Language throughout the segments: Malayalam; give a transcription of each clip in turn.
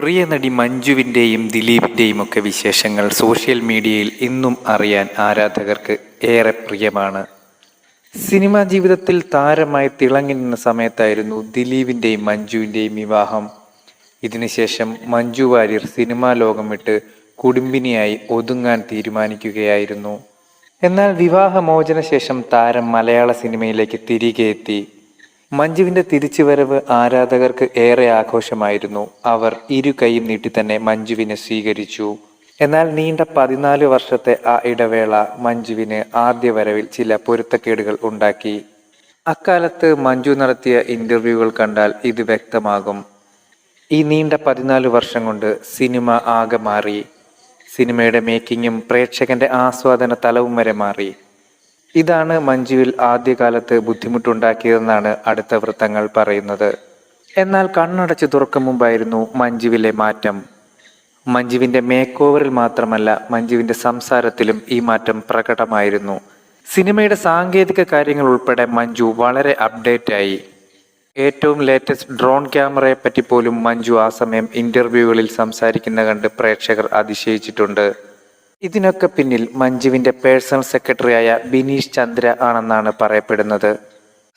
പ്രിയ നടി മഞ്ജുവിന്റെയും ദിലീപിന്റെയും ഒക്കെ വിശേഷങ്ങൾ സോഷ്യൽ മീഡിയയിൽ ഇന്നും അറിയാൻ ആരാധകർക്ക് ഏറെ പ്രിയമാണ്. സിനിമാ ജീവിതത്തിൽ താരമായി തിളങ്ങി നിന്ന സമയത്തായിരുന്നു ദിലീപിന്റെയും മഞ്ജുവിന്റെയും വിവാഹം. ഇതിനുശേഷം മഞ്ജു വാര്യർ സിനിമാ ലോകം വിട്ട് കുടുംബിനിയായി ഒതുങ്ങാൻ തീരുമാനിക്കുകയായിരുന്നു. എന്നാൽ വിവാഹമോചന ശേഷം താരം മലയാള സിനിമയിലേക്ക് തിരികെ എത്തി മഞ്ജുവിന്റെ തിരിച്ചുവരവ് ആരാധകർക്ക് ഏറെ ആഘോഷമായിരുന്നു. അവർ ഇരു കൈയും നീട്ടി തന്നെ മഞ്ജുവിനെ സ്വീകരിച്ചു. എന്നാൽ നീണ്ട പതിനാല് വർഷത്തെ ആ ഇടവേള മഞ്ജുവിന് ആദ്യ വരവിൽ ചില പൊരുത്തക്കേടുകൾ ഉണ്ടാക്കി. അക്കാലത്ത് മഞ്ജു നടത്തിയ ഇന്റർവ്യൂകൾ കണ്ടാൽ ഇത് വ്യക്തമാകും. ഈ നീണ്ട പതിനാല് വർഷം കൊണ്ട് സിനിമ ആകെ മാറി. സിനിമയുടെ മേക്കിങ്ങും പ്രേക്ഷകന്റെ ആസ്വാദന തലവും വരെ മാറി. ഇതാണ് മഞ്ജുവിൽ ആദ്യകാലത്ത് ബുദ്ധിമുട്ടുണ്ടാക്കിയതെന്നാണ് അടുത്ത വൃത്തങ്ങൾ പറയുന്നത്. എന്നാൽ കണ്ണടച്ച് തുറക്കും മുമ്പായിരുന്നു മഞ്ജുവിലെ മാറ്റം. മഞ്ജുവിന്റെ മേക്ക് ഓവറിൽ മാത്രമല്ല മഞ്ജുവിന്റെ സംസാരത്തിലും ഈ മാറ്റം പ്രകടമായിരുന്നു. സിനിമയുടെ സാങ്കേതിക കാര്യങ്ങൾ ഉൾപ്പെടെ മഞ്ജു വളരെ അപ്ഡേറ്റ് ആയി ഏറ്റവും ലേറ്റസ്റ്റ് ഡ്രോൺ ക്യാമറയെ പറ്റി പോലും മഞ്ജു ആ സമയം ഇന്റർവ്യൂകളിൽ സംസാരിക്കുന്ന കണ്ട് പ്രേക്ഷകർ അതിശയിച്ചിട്ടുണ്ട്. ഇതിനൊക്കെ പിന്നിൽ മഞ്ജുവിന്റെ പേഴ്സണൽ സെക്രട്ടറിയായ ബിനീഷ് ചന്ദ്ര ആണെന്നാണ് പറയപ്പെടുന്നത്.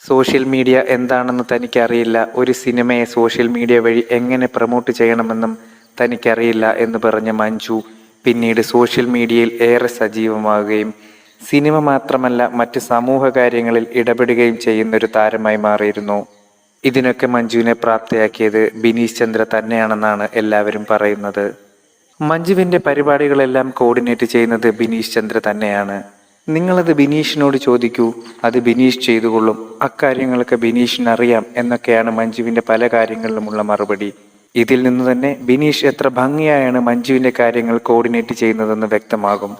സോഷ്യൽ മീഡിയ എന്താണെന്ന് തനിക്കറിയില്ല. ഒരു സിനിമയെ സോഷ്യൽ മീഡിയ വഴി എങ്ങനെ പ്രൊമോട്ട് ചെയ്യണമെന്നും തനിക്കറിയില്ല എന്ന് പറഞ്ഞ മഞ്ജു പിന്നീട് സോഷ്യൽ മീഡിയയിൽ ഏറെ സജീവമാവുകയും സിനിമ മാത്രമല്ല മറ്റ് സമൂഹ കാര്യങ്ങളിൽ ഇടപെടുകയും ചെയ്യുന്ന ഒരു താരമായി മാറിയിരുന്നു. ഇതിനൊക്കെ മഞ്ജുവിനെ പ്രാപ്തയാക്കിയത് ബിനീഷ് ചന്ദ്ര തന്നെയാണെന്നാണ് എല്ലാവരും പറയുന്നത്. മഞ്ജുവിന്റെ പരിപാടികളെല്ലാം കോർഡിനേറ്റ് ചെയ്യുന്നത് ബിനീഷ് ചന്ദ്ര തന്നെയാണ്. നിങ്ങളത് ബിനീഷിനോട് ചോദിക്കൂ അത് ബിനീഷ് ചെയ്തുകൊള്ളും. അക്കാര്യങ്ങളൊക്കെ ബിനീഷിന് അറിയാം എന്നൊക്കെയാണ് മഞ്ജുവിന്റെ പല കാര്യങ്ങളിലുമുള്ള മറുപടി. ഇതിൽ നിന്ന് തന്നെ ബിനീഷ് എത്ര ഭംഗിയായാണ് മഞ്ജുവിന്റെ കാര്യങ്ങൾ കോർഡിനേറ്റ് ചെയ്യുന്നതെന്ന് വ്യക്തമാകും.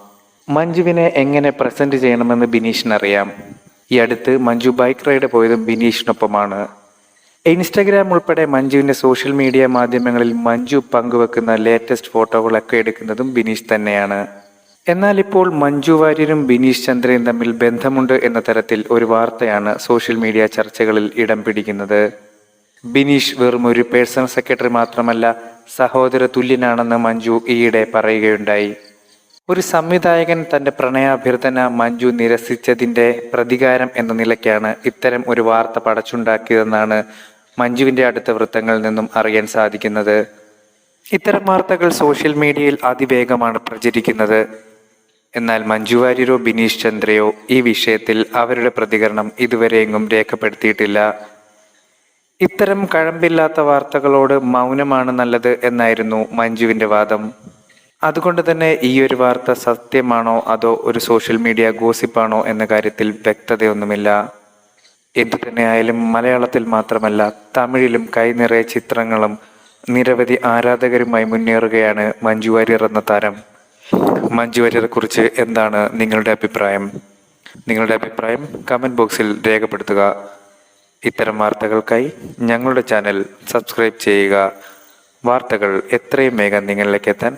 മഞ്ജുവിനെ എങ്ങനെ പ്രസന്റ് ചെയ്യണമെന്ന് ബിനീഷിനറിയാം. ഈ അടുത്ത് മഞ്ജു ബൈക്ക് റൈഡ് പോയതും ബിനീഷിനൊപ്പമാണ്. ഇൻസ്റ്റഗ്രാം ഉൾപ്പെടെ മഞ്ജുവിന്റെ സോഷ്യൽ മീഡിയ മാധ്യമങ്ങളിൽ മഞ്ജു പങ്കുവെക്കുന്ന ലേറ്റസ്റ്റ് ഫോട്ടോകളൊക്കെ എടുക്കുന്നതും ബിനീഷ് തന്നെയാണ്. എന്നാൽ ഇപ്പോൾ മഞ്ജു വാര്യരും ബിനീഷ് ചന്ദ്രയും തമ്മിൽ ബന്ധമുണ്ട് എന്ന തരത്തിൽ ഒരു വാർത്തയാണ് സോഷ്യൽ മീഡിയ ചർച്ചകളിൽ ഇടം പിടിക്കുന്നത്. ബിനീഷ് വെറും ഒരു പേഴ്സണൽ സെക്രട്ടറി മാത്രമല്ല സഹോദര തുല്യനാണെന്ന് മഞ്ജു ഈയിടെ പറയുകയുണ്ടായി. ഒരു സംവിധായകൻ തന്റെ പ്രണയാഭ്യർത്ഥന മഞ്ജു നിരസിച്ചതിന്റെ പ്രതികാരം എന്ന നിലയ്ക്കാണ് ഇത്തരം ഒരു വാർത്ത പടച്ചുണ്ടാക്കിയതെന്നാണ് മഞ്ജുവിന്റെ അടുത്ത വൃത്തങ്ങളിൽ നിന്നും അറിയാൻ സാധിക്കുന്നത്. ഇത്തരം വാർത്തകൾ സോഷ്യൽ മീഡിയയിൽ അതിവേഗമാണ് പ്രചരിക്കുന്നത്. എന്നാൽ മഞ്ജു വാര്യരോ ബിനീഷ് ചന്ദ്രയോ ഈ വിഷയത്തിൽ അവരുടെ പ്രതികരണം ഇതുവരെയെങ്ങും രേഖപ്പെടുത്തിയിട്ടില്ല. ഇത്തരം കഴമ്പില്ലാത്ത വാർത്തകളോട് മൗനമാണ് നല്ലത് എന്നായിരുന്നു മഞ്ജുവിന്റെ വാദം. അതുകൊണ്ട് തന്നെ ഈ ഒരു വാർത്ത സത്യമാണോ അതോ ഒരു സോഷ്യൽ മീഡിയ ഗോസിപ്പാണോ എന്ന കാര്യത്തിൽ വ്യക്തതയൊന്നുമില്ല. എന്തു തന്നെയായാലും മലയാളത്തിൽ മാത്രമല്ല തമിഴിലും കൈനിറയെ ചിത്രങ്ങളും നിരവധി ആരാധകരുമായി മുന്നേറുകയാണ് മഞ്ജു വാര്യർ എന്ന താരം. മഞ്ജു വാര്യറെ കുറിച്ച് എന്താണ് നിങ്ങളുടെ അഭിപ്രായം? നിങ്ങളുടെ അഭിപ്രായം കമന്റ് ബോക്സിൽ രേഖപ്പെടുത്തുക. ഇത്തരം വാർത്തകൾക്കായി ഞങ്ങളുടെ ചാനൽ സബ്സ്ക്രൈബ് ചെയ്യുക. വാർത്തകൾ എത്രയും വേഗം നിങ്ങളിലേക്ക് എത്താൻ